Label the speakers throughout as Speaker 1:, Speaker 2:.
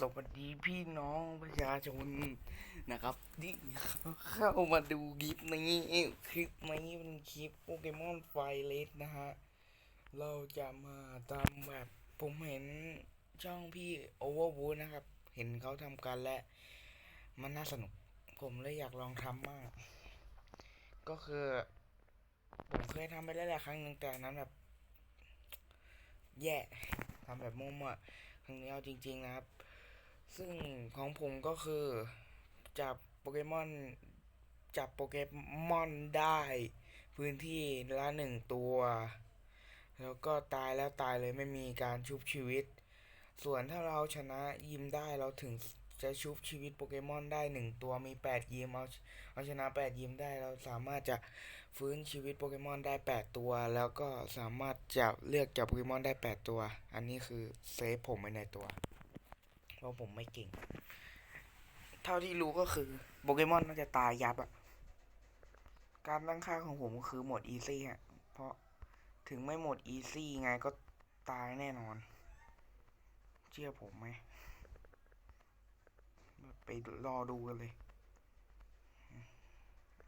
Speaker 1: สวัสดีพี่น้องประชาชนนะครับที่เข้ามาดูคลิปนี้คลิปนี้เป็นคลิปโปเกมอนไฟเลสนะฮะ เราจะมาทำแบบผมเห็นช่องพี่โอเวอร์วูนะครับ เห็นเขาทำกันและ มันน่าสนุก ผมเลยอยากลองทำมาก ก็คือ ผมเคยทำไปแล้วแหละครั้งหนึ่งแต่นนั้นแบบ แย่ทำแบบมั่วๆครั้งนี้เอาจริง ๆ นะครับ ซึ่งของผมก็คือจับโปเกมอนจับโปเกมอนได้พื้นที่ละหนึ่งตัว แล้วก็ตายแล้วตายเลยไม่มีการชุบชีวิต ส่วนถ้าเราชนะยิมได้เราถึงจะชุบชีวิตโปเกมอนได้หนึ่งตัวมีแปดยิมเอาเอาชนะแปดยิมได้เราสามารถจะฟื้นชีวิตโปเกมอนได้แปดตัว แล้วก็สามารถจะเลือกจับโปเกมอนได้แปดตัว อันนี้คือเซฟผมไว้ในตัว ราะผมไม่เก่ง เท่าที่รู้ก็คือโปเกมอนน่าจะตายยับอะการตั้งค่าของผมคือโหมดอีซี่ฮะ เพราะถึงไม่โหมดอีซี่ไงก็ตายแน่นอน เชื่อผมไหม ไปรอดูกันเลย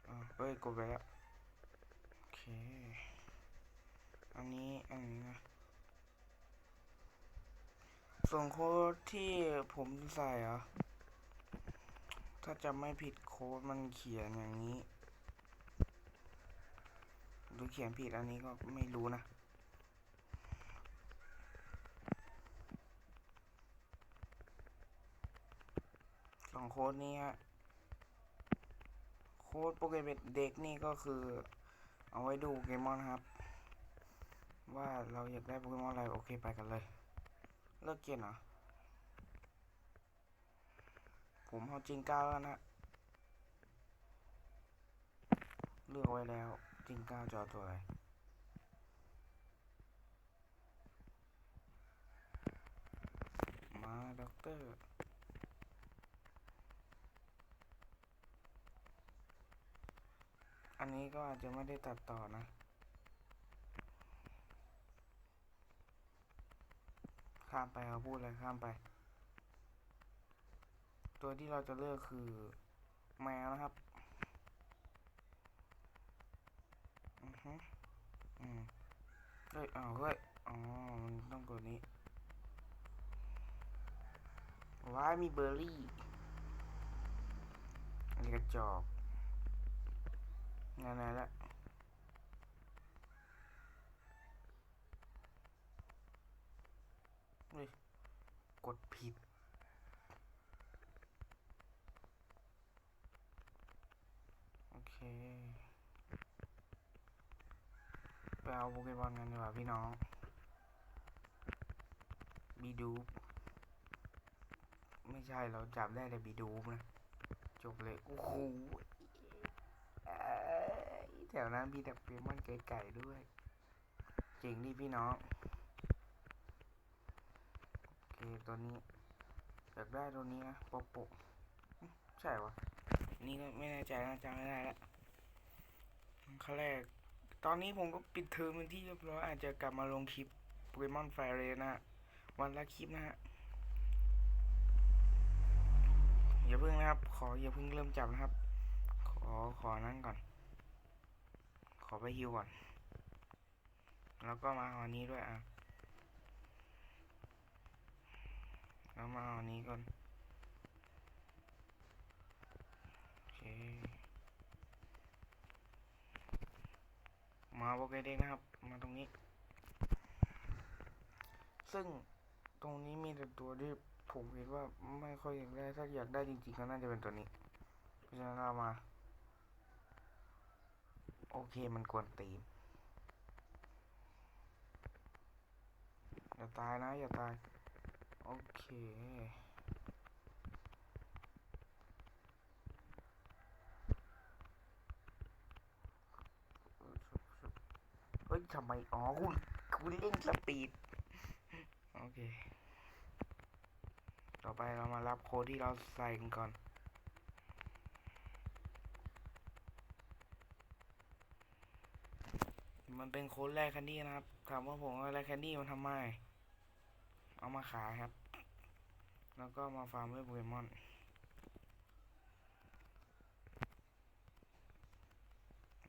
Speaker 1: อ่าเฮ้ยกดไปแล้ว โอเค อันนี้ อันนี้นะ ส่งโค้ดที่ผมใส่เหรอ ถ้าจำไม่ผิดโค้ดมันเขียนอย่างนี้หรือเขียนผิดอันนี้ก็ไม่รู้นะ สองโค้ดนี้ฮะ โค้ดโปเกมอนเด็กนี่ก็คือ เอาไว้ดูโปเกมอนครับ ว่าเราอยากได้โปเกมอนอะไร โอเคไปกันเลย เลิกเกมเหรอ ผมเอาจริงก้าวแล้วนะ เลือกไว้แล้ว จริงก้าวจอตัวอะไรมาด็อกเตอร์อันนี้ก็อาจจะไม่ได้ตัดต่อนะ ข้ามไปเอาพูดเลยข้ามไป ตัวที่เราจะเลือกคือแมวนะครับ อือฮึอืมเฮ้ยอ้าวเฮ้ย อ๋อ มันต้องตัวนี้ ว้ายมีเบอร์รี่อันนี้กระจอกงานไหนละ เฮ้ยกดผิด โอเคไปเอาโปเกมอนกันดีกว่าพี่น้องบีดูปไม่ใช่เราจับได้แต่บีดูปนะจบเลย โอ้โหแถวนั้นมีแต่โปเกมอนไก่ๆด้วย จริงดิพี่น้อง เคตัวนี้อยากได้ตัวนี้นะโปโปะใช่วะนี่ก็ไม่แน่ใจนะจำไม่ได้ละขั้นแรก ตอนนี้ผมก็ปิดเทอมเป็นที่เรียบร้อยอาจจะกลับมาลงคลิปโปเกมอนไฟเรนะฮะวันละคลิปนะฮะอย่าเพิ่งนะครับ ขออย่าเพิ่งเริ่มจับนะครับ ขอขอนั่นก่อน ขอไปฮิวก่อน แล้วก็มาเอาอันนี้ด้วยอะ แล้วมาเอาอันนี้ก่อน โอเค มาโปเกเด็กนะครับ มาตรงนี้ ซึ่งตรงนี้มีแต่ตัวที่ผมคิดว่าไม่ค่อยอยากได้ ถ้าอยากได้จริงๆก็น่าจะเป็นตัวนี้เพราะฉะนั้นเรามา โอเคมันกวนตีนอย่าตายนะ อย่าตาย โอเค เฮ้ยทำไม อ๋อ คุณ คุณเล่นสปีด โอเค ต่อไปเรามารับโค้ดที่เราใส่กันก่อนมันเป็นโค้ดแรกแคนดี้นะครับ ถามว่าผมเอาแรกแคนดี้มาทำไม เอามาขายครับ แล้วก็มาฟาร์มด้วยโปเกมอน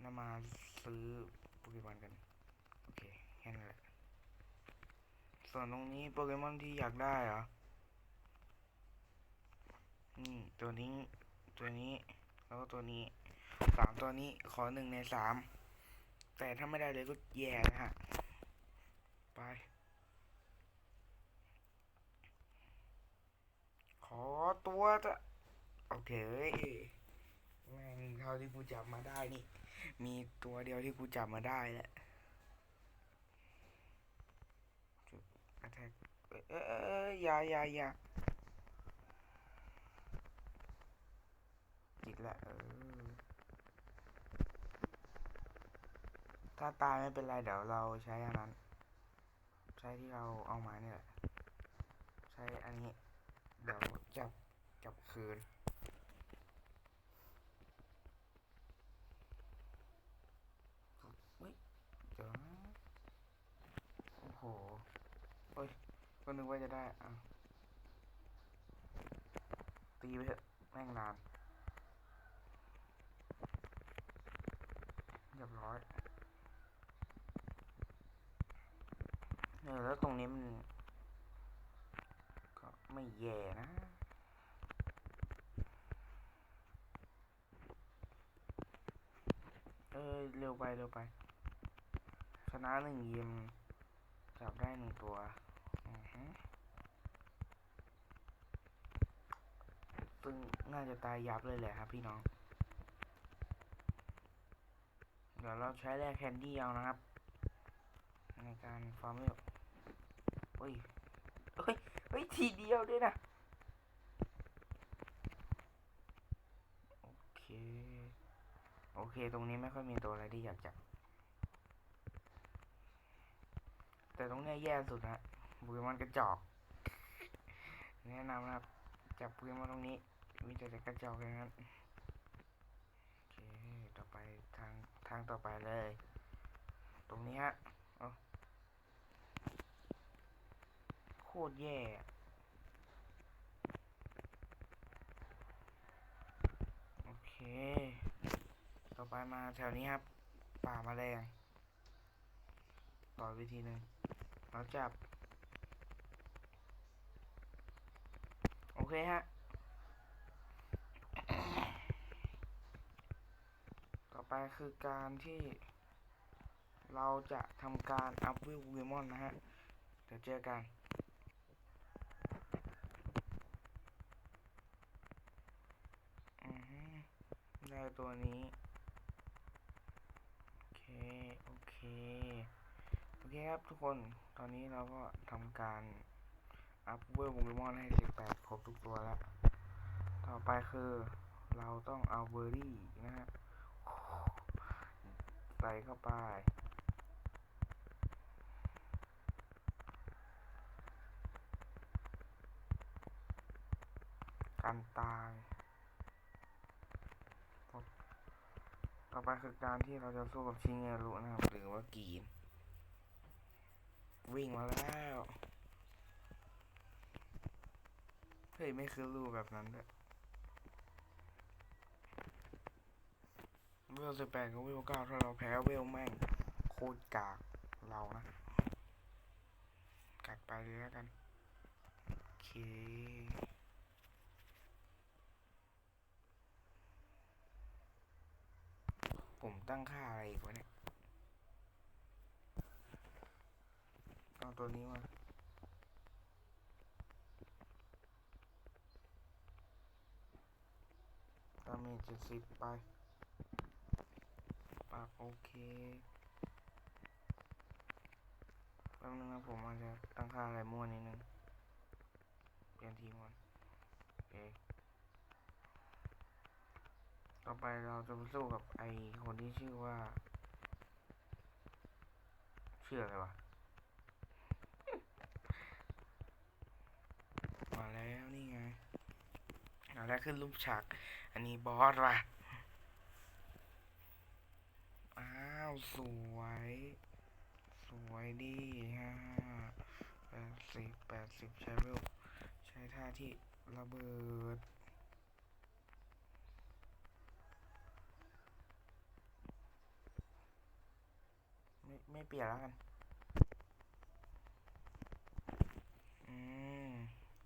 Speaker 1: แล้วมาซื้อโปเกมอนกัน โอเคแค่นั้นแหละ ส่วนตรงนี้โปเกมอนที่อยากได้เหรอนี่ตัวนี้ตัวนี้ แล้วก็ตัวนี้สามตัวนี้ขอหนึ่งในสามแต่ถ้าไม่ได้เลยก็แย่นะฮะ ไป ขอตัวจะโอเคแม่งเท่าที่กูจับมาได้นี่ มีตัวเดียวที่กูจับมาได้แหละจุด attack เอ้ยเอ้ยเอ้ออย่าอย่าอย่าจิตละเออ ถ้าตายไม่เป็นไร เดี๋ยวเราใช้อันนั้น ใช้ที่เราเอามาเนี่ยแหละ ใช้อันนี้ บจับคืนเฮ้ยเดี๋ยวนะโอ้โหเฮ้ยก็นึกว่าจะได้อะตีไปเถอะแม่งนานเรียบร้อยเออแล้วตรงนี้มัน ก็ไม่แย่นะ อเร็วไปเร็วไป ชนะหนึ่งยิมจับได้หนึ่งตัวอือฮึซึ่งน่าจะตายยับเลยแหละครับพี่น้อง เดี๋ยวเราใช้แร่แคนดี้เอานะครับ ในการฟาร์มเวลเฮ้ย เฮ้ย เฮ้ย ทีเดียวด้วยนะ โอเค โอเค ตรงนี้ไม่ค่อยมีตัวอะไรที่อยากจับ แต่ตรงเนี้ยแย่สุดนะโปเกมอนกระจอก แนะนำนะครับ จับโปเกมอนตรงนี้ มีแต่กระจอกอย่างนั้นโอเค ต่อไปทางทางต่อไปเลย ตรงนี้ฮะเอาโคตรแย่โอเค ต่อไปมาแถวนี้ครับ ป่าแมลงต่อวิธีหนึ่งเราจับ โอเคฮะ ต่อไปคือการที่เราจะทำการอัพวิวโปเกมอนนะฮะ เดี๋ยวเจอกันได้ตัวนี้ โอเค โอ เคโอเคครับทุกคนตอนนี้เราก็ทำการอัพเวลโปเกมอนให้ 18 ครบทุกตัวแล้ว ต่อไปคือเราต้องเอาเบอร์รี่นะฮะใส่เข้าไปกันตาย ต่อไปคือการที่เราจะสู้กับชิงเงรุนะครับ หรือว่ากีน วิ่งมาแล้ว เฮ้ย ไม่คือรูแบบนั้นด้วยเวลสิบแปดกับเวลเก้าถ้าเราแพ้เวลแม่ง โคตรกากเรานะกัดไปเลยแล้วกัน โอเค ผมตั้งค่าอะไรอีกวะเนี่ยเอาตัวนี้มาดามจเจ็ดสิบไป ปากโอเคแป๊บนึงนะผมอาจจะตั้งค่าอะไรมั่วนิดนึง เปลี่ยนทีมก่อนโอเค ต่อไปเราจะไปสู้กับไอคนที่ชื่อว่าชื่ออะไรวะ มาแล้วนี่ไงเอาแล้วขึ้นรูปฉาก อันนี้บอสว่ะ อ้าว สวย สวยดีฮะแปดสิบแปดสิบใช้เวลใช้ท่าที่ระเบิด ไม่ไม่เปลี่ยนแล้วกัน อืม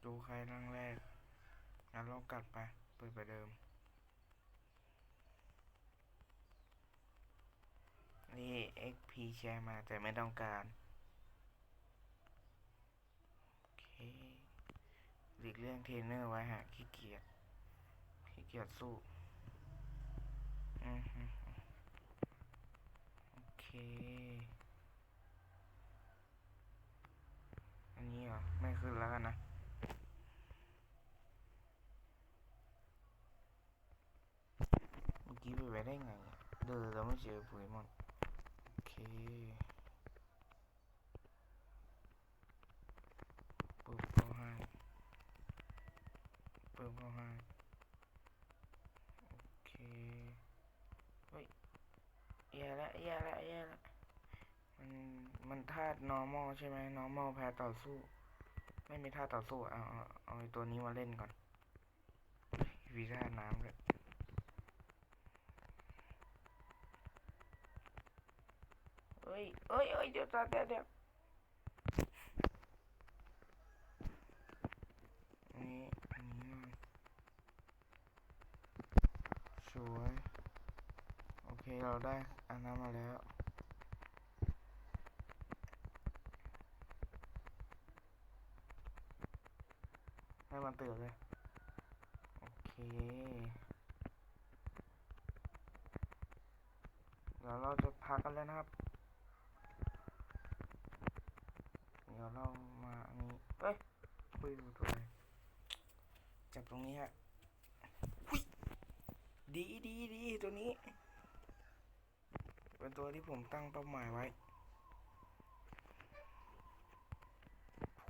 Speaker 1: ดูใครรังแรก งั้นเรากลับไป เปิดไปเดิม นี่ XP แชร์มาแต่ไม่ต้องการโอเคหลีกเลี่ยงเทรนเนอร์ไว้ฮะขี้เกียจขี้เกียจสู้ อือฮึ อเคอันนี้เหรอ ไม่ขึ้นแล้วกันนะเมื่อกี้ไปไว้ได้ไง เดินแล้วไม่เจอโปเกมอนโอเคปึ๊บเข้าให้ปึ๊บเข้าให้โอเคเฮ้ย แย่ละแย่ละแย่ละมันมันธาตุ normal ใช่ไหม normal แพ้ต่อสู้ ไม่มีท่าต่อสู้ เอาเอาเอาไอ้ตัวนี้มาเล่นก่อนวีซ่าน้ำเลยเอ้ยเอ้ยเอ้ยเดี๋ยวเดี๋ยวเดี๋ยวอันนี้อันนี้หน่อยสวยโอ เคเราได้อันนั้นมาแล้ว ให้มันตื่นเลย โอเคเดี๋ยวเราจะพักกันแล้วนะครับ เดี๋ยวเรามาอันนี้เอ้ยคุยดูตัวเลยจับตรงนี้ฮะดีดีดีตัวนี้ เป็นตัวที่ผมตั้งเป้าหมายไว้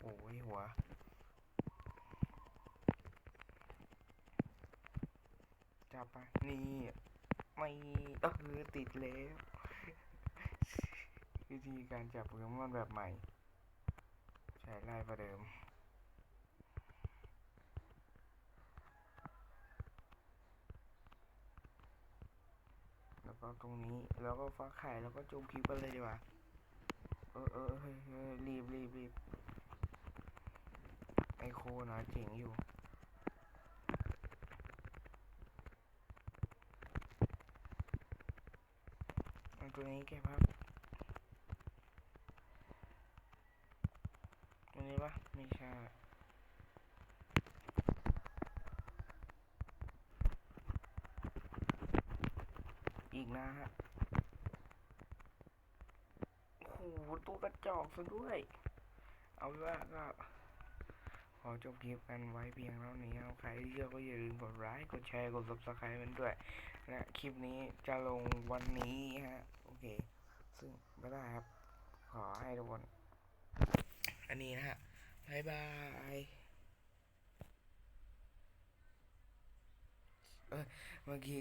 Speaker 1: โอ้ยหัว จับไปนี่ ไม่เออติดแล้ววิธีการจับเกมอนแบบใหม่ ใช้ไล่ประเดิม วก็ตรงนี้ แล้วก็ฟักไข่แล้วก็จุ่มคลิปกันเลยดีกว่า เออเออเฮ้ยเฮ้ยรีบรีบรีบไอโคนะเจ๋งอยู่เอาตัวนี้แกพักตัวนี้ปะไม่ใช่ อีกนะฮะโอ้โหตัวกระจอกซะด้วย เอาเป็นว่าก็ขอจบคลิปกันไว้เพียงเท่านี้ครับใครที่ชอบก็อย่าลืมกดไลค์กดแชร์กด subscribe มันด้วยและคลิปนี้จะลงวันนี้ฮะโอเค ซึ่งไม่ได้ครับ ขอให้ทุกคน อันนี้นะฮะบายบายเออเมื่อกี้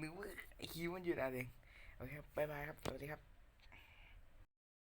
Speaker 1: นึกว่าคิวมันหยุดอะไรเองโอเคบายบายครับ สวัสดีครับ